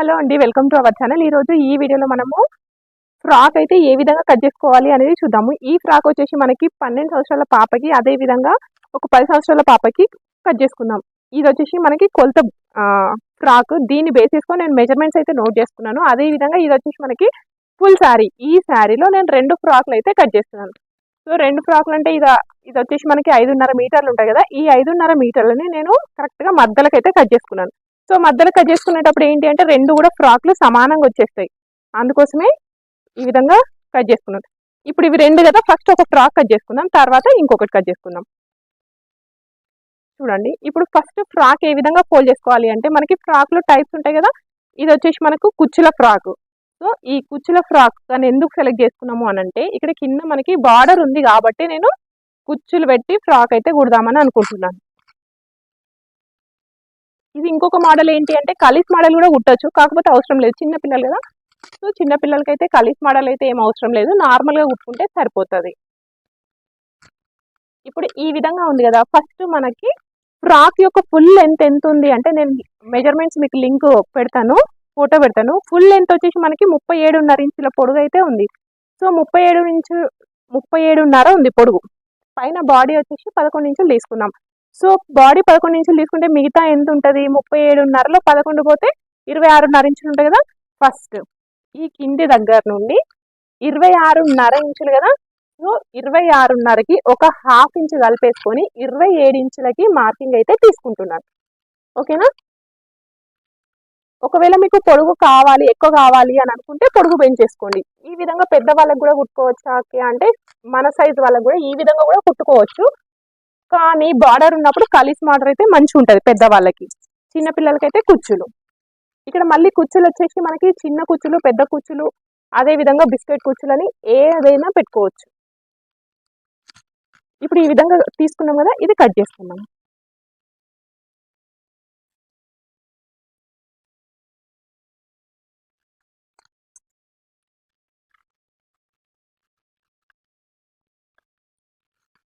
Hello అండి welcome to our channel. ఈరోజు ఈ వీడియోలో మనము ఫ్రాక్ అయితే ఏ విధంగా కట్ చేసుకోవాలి అనేది చూద్దాము. ఈ ఫ్రాక్ వచ్చేసి మనకి పన్నెండు సంవత్సరాల పాపకి అదే విధంగా ఒక పది సంవత్సరాల పాపకి కట్ చేసుకుందాం. ఇది వచ్చేసి మనకి కొలత ఫ్రాక్. దీన్ని బేస్ చేసుకొని నేను మెజర్మెంట్స్ అయితే నోట్ చేసుకున్నాను అదే విధంగా ఇది వచ్చేసి మనకి ఫుల్ శారీ ఈ శారీలో నేను రెండు ఫ్రాక్లు అయితే కట్ చేస్తున్నాను. సో రెండు ఫ్రాక్లు అంటే ఇది ఇది వచ్చేసి మనకి ఐదున్నర మీటర్లు ఉంటాయి కదా. ఈ ఐదున్నర మీటర్లని నేను కరెక్ట్గా మధ్యలోకి అయితే కట్ చేసుకున్నాను. సో మధ్యలో కట్ చేసుకునేటప్పుడు ఏంటి అంటే రెండు కూడా ఫ్రాక్లు సమానంగా వచ్చేస్తాయి. అందుకోసమే ఈ విధంగా కట్ చేసుకున్నాం. ఇప్పుడు ఇవి రెండు కదా ఫస్ట్ ఒక ఫ్రాక్ కట్ చేసుకుందాం తర్వాత ఇంకొకటి కట్ చేసుకుందాం. చూడండి ఇప్పుడు ఫస్ట్ ఫ్రాక్ ఏ విధంగా ఫోల్డ్ చేసుకోవాలి అంటే మనకి ఫ్రాక్లో టైప్స్ ఉంటాయి కదా ఇది వచ్చేసి మనకు కుచ్చుల ఫ్రాక్ సో ఈ కుచ్చుల ఫ్రాక్ దాన్ని ఎందుకు సెలెక్ట్ చేసుకున్నాము అని అంటే ఇక్కడ కింద మనకి బార్డర్ ఉంది కాబట్టి నేను కుచ్చులు పెట్టి ఫ్రాక్ అయితే కుడదామని అనుకుంటున్నాను. ఇది ఇంకొక మోడల్ ఏంటి అంటే కలిస్ మోడల్ కూడా కుట్టచ్చు. కాకపోతే అవసరం లేదు. చిన్న పిల్లలు కదా. సో చిన్న పిల్లలకైతే అయితే మోడల్ అయితే ఏం అవసరం లేదు. నార్మల్గా కుట్టుకుంటే సరిపోతుంది. ఇప్పుడు ఈ విధంగా ఉంది కదా. ఫస్ట్ మనకి ఫ్రాక్ యొక్క ఫుల్ లెంత్ ఎంత ఉంది అంటే నేను మెజర్మెంట్స్ మీకు లింక్ పెడతాను. ఫోటో పెడతాను. ఫుల్ లెంత్ వచ్చేసి మనకి ముప్పై ఏడున్నర ఇంచుల పొడుగు అయితే ఉంది. సో ముప్పై ఏడు ఇంచు ముప్పై ఏడున్నర ఉంది పొడుగు. పైన బాడీ వచ్చేసి పదకొండు ఇంచులు తీసుకున్నాం. సో బాడీ పదకొండు ఇంచులు తీసుకుంటే మిగతా ఎంత ఉంటుంది? ముప్పై ఏడున్నరలో పదకొండు పోతే ఇరవై ఆరున్నర ఇంచులు ఉంటాయి కదా? ఫస్ట్ ఈ కింది దగ్గర నుండి ఇరవై ఆరున్నర ఇంచులు కదా? సో ఇరవై ఆరున్నరకి ఒక హాఫ్ ఇంచు కలిపేసుకొని ఇరవై ఏడు ఇంచులకి మార్కింగ్ అయితే తీసుకుంటున్నాను ఓకేనా? ఒకవేళ మీకు పొడుగు కావాలి ఎక్కువ కావాలి అని అనుకుంటే పొడుగు పెంచేసుకోండి. ఈ విధంగా పెద్ద వాళ్ళకి కూడా కుట్టుకోవచ్చా? అంటే మన సైజ్ వాళ్ళకి కూడా ఈ విధంగా కూడా కుట్టుకోవచ్చు. కానీ బార్డర్ ఉన్నప్పుడు కలిస్ బార్డర్ అయితే మంచిగా ఉంటుంది పెద్దవాళ్ళకి చిన్నపిల్లలకైతే కుచ్చులు. ఇక్కడ మళ్ళీ కుచ్చులు వచ్చేసి మనకి చిన్న కుచ్చులు పెద్ద కుచ్చులు అదే విధంగా బిస్కెట్ కుచ్చులు అని ఏదైనా పెట్టుకోవచ్చు. ఇప్పుడు ఈ విధంగా తీసుకున్నాం కదా ఇది కట్ చేసుకున్నాం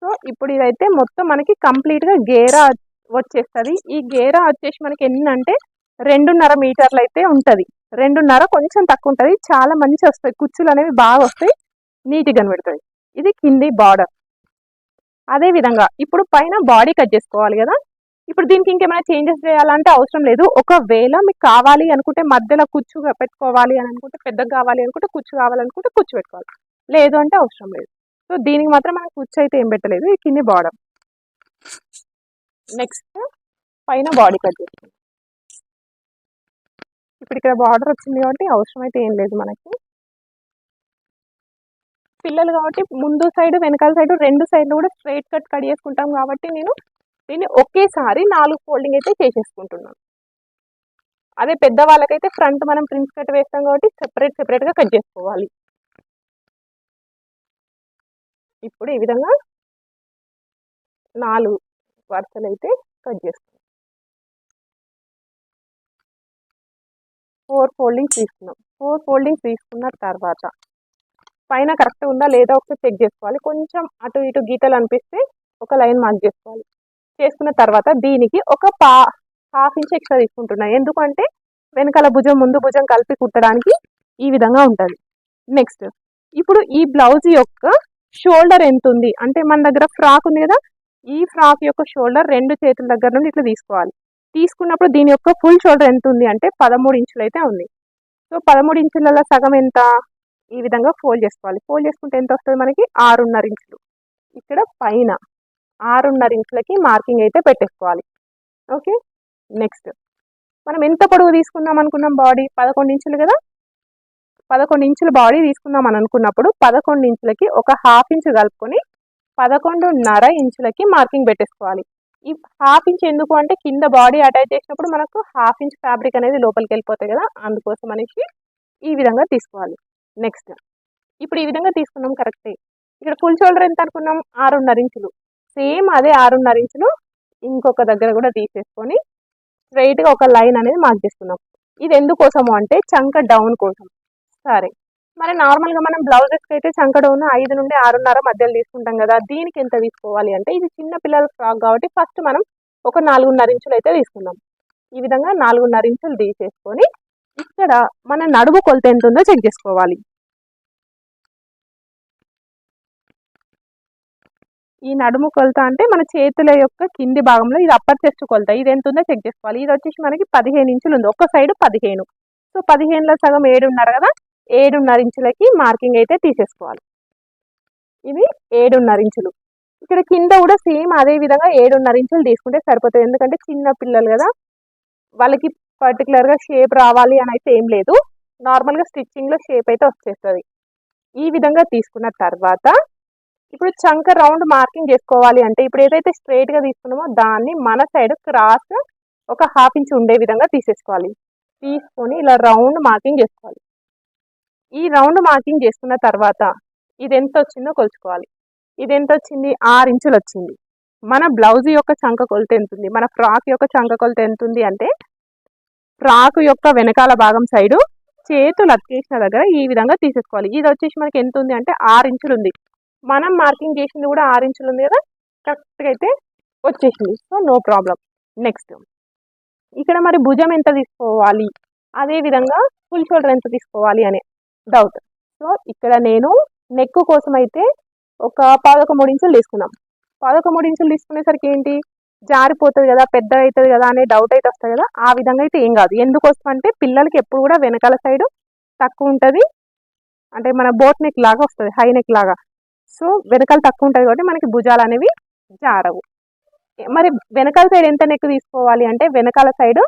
సో ఇప్పుడు ఇదైతే మొత్తం మనకి కంప్లీట్గా గేరా వచ్చేస్తుంది. ఈ గేరా వచ్చేసి మనకి ఎన్ని అంటే రెండున్నర మీటర్లు అయితే ఉంటుంది. రెండున్నర కొంచెం తక్కువ ఉంటుంది చాలా మంచి వస్తాయి. కుచ్చులు అనేవి బాగా వస్తాయి. నీట్గా కనబెడుతుంది ఇది కింది బార్డర్. అదే విధంగా ఇప్పుడు పైన బాడీ కట్ చేసుకోవాలి కదా. ఇప్పుడు దీనికి ఇంకేమైనా చేంజెస్ చేయాలంటే అవసరం లేదు. ఒకవేళ మీకు కావాలి అనుకుంటే మధ్యలో కుచ్చు పెట్టుకోవాలి అని అనుకుంటే పెద్దగా కావాలి అనుకుంటే కుచ్చు కావాలనుకుంటే కుచ్చు పెట్టుకోవాలి. లేదు అంటే అవసరం లేదు. సో దీనికి మాత్రం మనం కుచ్చు అయితే ఏం పెట్టలేదు. ఈ కింది బార్డర్. నెక్స్ట్ పైన బాడీ కట్ చేస్తుంది ఇప్పుడు ఇక్కడ బార్డర్ వచ్చింది కాబట్టి అవసరం అయితే ఏం లేదు మనకి. పిల్లలు కాబట్టి ముందు సైడ్ వెనకాల సైడ్ రెండు సైడ్లు కూడా స్ట్రైట్ కట్ కట్ చేసుకుంటాం కాబట్టి నేను దీన్ని ఒకేసారి నాలుగు ఫోల్డింగ్ అయితే చేసేసుకుంటున్నాను. అదే పెద్దవాళ్ళకైతే ఫ్రంట్ మనం ప్రిన్స్ కట్ వేస్తాం కాబట్టి సెపరేట్ సెపరేట్గా కట్ చేసుకోవాలి. ఇప్పుడు ఈ విధంగా నాలుగు వరుసలు అయితే కట్ చేస్తాం. ఫోర్ ఫోల్డింగ్స్ తీసుకున్నాం. ఫోర్ ఫోల్డింగ్స్ తీసుకున్న తర్వాత పైన కరెక్ట్ ఉందా లేదా ఒకసారి చెక్ చేసుకోవాలి. కొంచెం అటు ఇటు గీతలు అనిపిస్తే ఒక లైన్ మార్క్ చేసుకోవాలి. చేసుకున్న తర్వాత దీనికి ఒక పా హాఫ్ ఇంచ్ ఎక్స్ట్రా తీసుకుంటున్నా. ఎందుకంటే వెనకాల భుజం ముందు భుజం కలిపి కుట్టడానికి ఈ విధంగా ఉంటుంది. నెక్స్ట్ ఇప్పుడు ఈ బ్లౌజ్ యొక్క షోల్డర్ ఎంత ఉంది అంటే మన దగ్గర ఫ్రాక్ ఉంది కదా ఈ ఫ్రాక్ యొక్క షోల్డర్ రెండు చేతుల దగ్గర నుండి ఇట్లా తీసుకోవాలి. తీసుకున్నప్పుడు దీని యొక్క ఫుల్ షోల్డర్ ఎంత ఉంది అంటే పదమూడు ఇంచులు అయితే ఉంది. సో పదమూడు ఇంచులలో సగం ఎంత ఈ విధంగా ఫోల్డ్ చేసుకోవాలి. ఫోల్డ్ చేసుకుంటే ఎంత వస్తుంది మనకి? ఆరున్నర ఇంచులు. ఇక్కడ పైన ఆరున్నర ఇంచులకి మార్కింగ్ అయితే పెట్టేసుకోవాలి. ఓకే? నెక్స్ట్. మనం ఎంత పొడవు తీసుకుందాం అనుకున్నాం బాడీ? పదకొండు ఇంచులు కదా? పదకొండు ఇంచుల బాడీ తీసుకుందాం అని అనుకున్నప్పుడు పదకొండు ఇంచులకి ఒక హాఫ్ ఇంచు కలుపుకొని పదకొండున్నర ఇంచులకి మార్కింగ్ పెట్టేసుకోవాలి. ఈ హాఫ్ ఇంచ్ ఎందుకు అంటే కింద బాడీ అటాచ్ చేసినప్పుడు మనకు హాఫ్ ఇంచ్ ఫ్యాబ్రిక్ అనేది లోపలికి వెళ్ళిపోతాయి కదా అందుకోసం అనేసి ఈ విధంగా తీసుకోవాలి. నెక్స్ట్ ఇప్పుడు ఈ విధంగా తీసుకున్నాం కరెక్టే. ఇక్కడ ఫుల్ షోల్డర్ ఎంత అనుకున్నాం? ఆరున్నర ఇంచులు. సేమ్ అదే ఆరున్నర ఇంచులు ఇంకొక దగ్గర కూడా తీసేసుకొని స్ట్రైట్గా ఒక లైన్ అనేది మార్క్ చేసుకున్నాం. ఇది ఎందుకోసము అంటే చంక డౌన్ కోసం. సరే. మరి నార్మల్గా మనం బ్లౌజెస్కి అయితే చంక ఉన్న ఐదు నుండి ఆరున్నర మధ్యలో తీసుకుంటాం కదా దీనికి ఎంత తీసుకోవాలి అంటే ఇది చిన్న పిల్లల ఫ్రాక్ కాబట్టి ఫస్ట్ మనం ఒక నాలుగున్నర ఇంచులు అయితే తీసుకుందాం. ఈ విధంగా నాలుగున్నర ఇంచులు తీసేసుకొని ఇక్కడ మన నడుము కొలత ఎంత ఉందో చెక్ చేసుకోవాలి. ఈ నడుము కొలత అంటే మన చేతుల యొక్క కింది భాగంలో ఇది అప్పర్ చెస్ట్ కొలత. ఇది ఎంత ఉందో చెక్ చేసుకోవాలి. ఇది వచ్చేసి మనకి పదిహేను ఇంచులు ఉంది. ఒక సైడ్ పదిహేను. సో పదిహేనులో సగం ఏడున్నర కదా ఏడున్నర ఇంచులకి మార్కింగ్ అయితే తీసేసుకోవాలి. ఇది ఏడున్నర ఇంచులు. ఇక్కడ కింద కూడా సేమ్ అదే విధంగా ఏడున్నర ఇంచులు తీసుకుంటే సరిపోతుంది. ఎందుకంటే చిన్న పిల్లలు కదా వాళ్ళకి పర్టికులర్గా షేప్ రావాలి అని అయితే ఏం లేదు. నార్మల్గా స్టిచ్చింగ్లో షేప్ అయితే వచ్చేస్తుంది. ఈ విధంగా తీసుకున్న తర్వాత ఇప్పుడు చంక రౌండ్ మార్కింగ్ చేసుకోవాలి అంటే ఇప్పుడు ఏదైతే స్ట్రైట్గా తీసుకున్నామో దాన్ని మన సైడ్ క్రాస్ ఒక హాఫ్ ఇంచ్ ఉండే విధంగా తీసేసుకోవాలి. తీసుకొని ఇలా రౌండ్ మార్కింగ్ చేసుకోవాలి. ఈ రౌండ్ మార్కింగ్ చేసుకున్న తర్వాత ఇది ఎంత వచ్చిందో కొలుచుకోవాలి. ఇది ఎంత వచ్చింది ఆరు ఇంచులు వచ్చింది మన బ్లౌజ్ యొక్క చంక కొలత ఎంత ఉంది మన ఫ్రాక్ యొక్క చంక కొలత ఎంత ఉంది అంటే ఫ్రాక్ యొక్క వెనకాల భాగం సైడు చేతులు అతికేసిన దగ్గర ఈ విధంగా తీసేసుకోవాలి. ఇది వచ్చేసి మనకి ఎంత ఉంది అంటే ఆరు ఇంచులు ఉంది మనం మార్కింగ్ చేసింది కూడా ఆరు ఇంచులు ఉంది కదా? కరెక్ట్గా అయితే వచ్చేసింది. So no problem next. ఇక్కడ మరి భుజం ఎంత తీసుకోవాలి? అదే విధంగా ఫుల్ షోల్డర్ ఎంత తీసుకోవాలి అనే డౌట్ సో ఇక్కడ నేను నెక్ కోసం అయితే ఒక పాదొక మూడు ఇంచులు తీసుకున్నాం. పాదొక మూడు ఇంచులు తీసుకునేసరికి ఏంటి? జారిపోతుంది కదా పెద్ద అవుతుంది కదా అనే డౌట్ అయితే వస్తుంది కదా ఆ విధంగా అయితే ఏం కాదు. ఎందుకోసం అంటే పిల్లలకి ఎప్పుడు కూడా వెనకాల సైడ్ తక్కువ ఉంటుంది. అంటే మన బోట్ నెక్ లాగా వస్తుంది హై నెక్ లాగా. సో వెనకాల తక్కువ ఉంటుంది కాబట్టి మనకి భుజాలు అనేవి జారవు. మరి వెనకాల సైడ్ ఎంత నెక్ తీసుకోవాలి అంటే వెనకాల side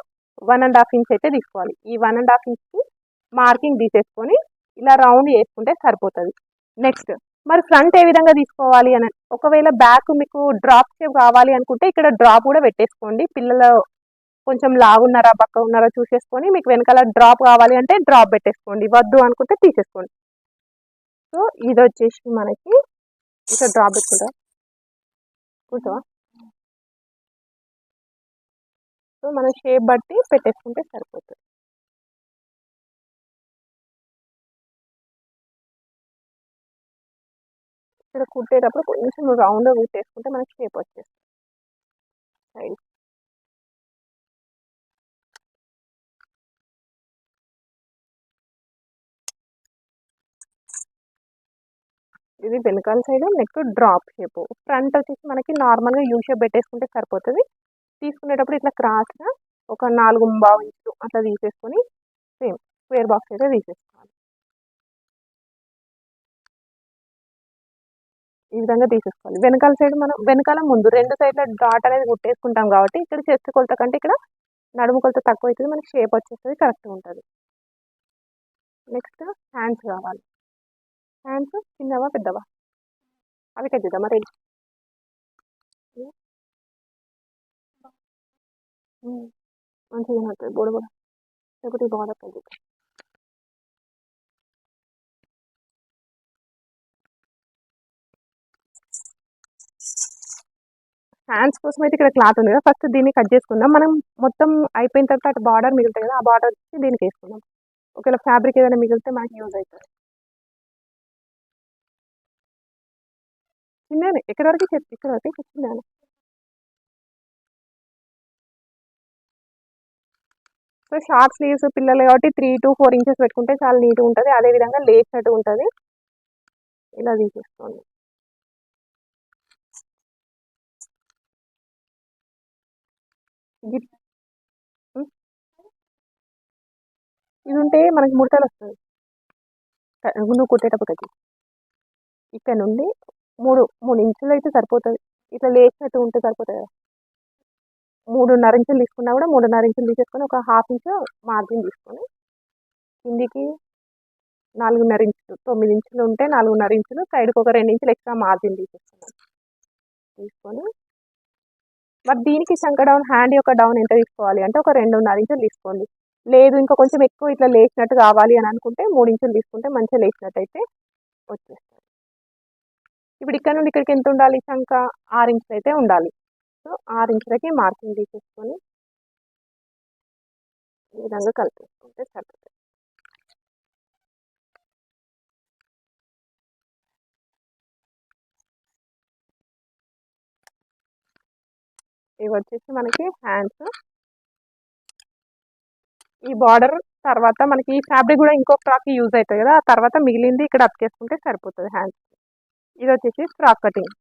one and half inch అయితే తీసుకోవాలి. ఈ వన్ అండ్ హాఫ్ ఇంచ్కి మార్కింగ్ తీసేసుకొని ఇలా రౌండ్ చేసుకుంటే సరిపోతుంది. నెక్స్ట్ మరి ఫ్రంట్ ఏ విధంగా తీసుకోవాలి అని ఒకవేళ బ్యాక్ మీకు డ్రాప్ షేప్ కావాలి అనుకుంటే ఇక్కడ డ్రాప్ కూడా పెట్టేసుకోండి. పిల్లలు కొంచెం లాగున్నారా పక్క ఉన్నారా చూసేసుకొని మీకు వెనకాల డ్రాప్ కావాలి అంటే డ్రాప్ పెట్టేసుకోండి. వద్దు అనుకుంటే తీసేసుకోండి. సో ఇది వచ్చేసి మనకి ఇక్కడ డ్రాప్ పెట్టుకుంటా కూర్చోవా? సో మన షేప్ బట్టి పెట్టేసుకుంటే సరిపోతుంది. ఇక్కడ కుట్టేటప్పుడు కొంచెం రౌండ్గా కుట్టేసుకుంటే మనకి షేప్ వచ్చేస్తుంది. సైడ్ ఇది వెనకాల side neck drop shape front వచ్చేసి మనకి నార్మల్గా యూ షేప్ పెట్టేసుకుంటే సరిపోతుంది. తీసుకునేటప్పుడు ఇట్లా క్రాస్గా ఒక నాలుగు బావు ఇంచులు అట్లా తీసేసుకొని సేమ్ స్క్వేర్ బాక్స్ అయితే తీసేసుకోవాలి. ఈ విధంగా తీసేసుకోవాలి. వెనకాల సైడ్ మనం వెనకాల ముందు రెండు సైడ్ల డాట్ అనేది కుట్టేసుకుంటాం కాబట్టి ఇక్కడ చెస్ట్ కొలత కంటే ఇక్కడ నడుము కొలత తక్కువ అవుతుంది మనకి షేప్ వచ్చేస్తుంది కరెక్ట్గా ఉంటుంది. నెక్స్ట్ హ్యాండ్స్ కావాలి. హ్యాండ్స్ చిన్నవా పెద్దవా? అవి కద్దిద్దాం మరి hmm. మంచిగా ఉంటుంది బుడ బుడ. బాగా కట్టిద్దాం హ్యాండ్స్ కోసం అయితే ఇక్కడ క్లాత్ ఉంది కదా. ఫస్ట్ దీన్ని కట్ చేసుకుందాం. మనం మొత్తం అయిపోయిన తర్వాత అటు బార్డర్ మిగులుతాయి కదా. ఆ బార్డర్ వచ్చి దీనికి వేసుకుందాం. ఒకవేళ ఫ్యాబ్రిక్ ఏదైనా మిగిలితే మనకి యూజ్ అవుతుంది. చిన్ననే ఎక్కడి వరకు చెప్పి ఇక్కడ వరకు చిన్నాను సో షార్ట్ స్లీవ్స్ పిల్లలు కాబట్టి త్రీ టు ఫోర్ ఇంచెస్ పెట్టుకుంటే చాలా నీట్గా ఉంటుంది. అదేవిధంగా లేచినట్టు ఉంటుంది. ఇలా తీసేసుకోండి. ఇది ఉంటే మనకి ముడతలు వస్తుంది నువ్వు కుట్టేటప్పుడు అది ఇక్కడ నుండి మూడు మూడు ఇంచులు అయితే సరిపోతుంది. ఇట్లా లేచినట్టు ఉంటే సరిపోతుంది కదా. మూడున్నర ఇంచులు తీసుకున్నా కూడా మూడున్నర ఇంచులు తీసేసుకొని ఒక హాఫ్ ఇంచు మార్జిన్ తీసుకొని కిందికి నాలుగున్నర ఇంచులు తొమ్మిది ఇంచులు ఉంటే నాలుగున్నర ఇంచులు సైడ్కి ఒక రెండు ఇంచులు ఎక్స్ట్రా మార్జిన్ తీసేసుకున్నాను తీసుకొని మరి దీనికి శంక డౌన్ హ్యాండ్ యొక్క డౌన్ ఎంత తీసుకోవాలి? అంటే ఒక రెండున్నర ఇంచులు తీసుకోండి. లేదు ఇంకా కొంచెం ఎక్కువ ఇట్లా లేచినట్టు కావాలి అని అనుకుంటే మూడు ఇంచులు తీసుకుంటే మంచిగా లేచినట్టు అయితే వచ్చేస్తుంది. ఇప్పుడు ఇక్కడ నుండి ఇక్కడికి ఎంత ఉండాలి శంక ఆరు ఇంచులు అయితే ఉండాలి. సో ఆరు ఇంచులకి మార్కింగ్ తీసేసుకొని ఈ విధంగా కలిపేసుకుంటే సరిపోతుంది. ఇవి వచ్చేసి మనకి హ్యాండ్స్ ఈ బార్డర్ తర్వాత మనకి ఈ ఫ్యాబ్రిక్ కూడా ఇంకో ఫ్రాక్ యూజ్ అవుతుంది కదా ఆ తర్వాత మిగిలింది ఇక్కడ అప్ చేసుకుంటే సరిపోతుంది హ్యాండ్స్ ఇది వచ్చేసి ఫ్రాక్ కటింగ్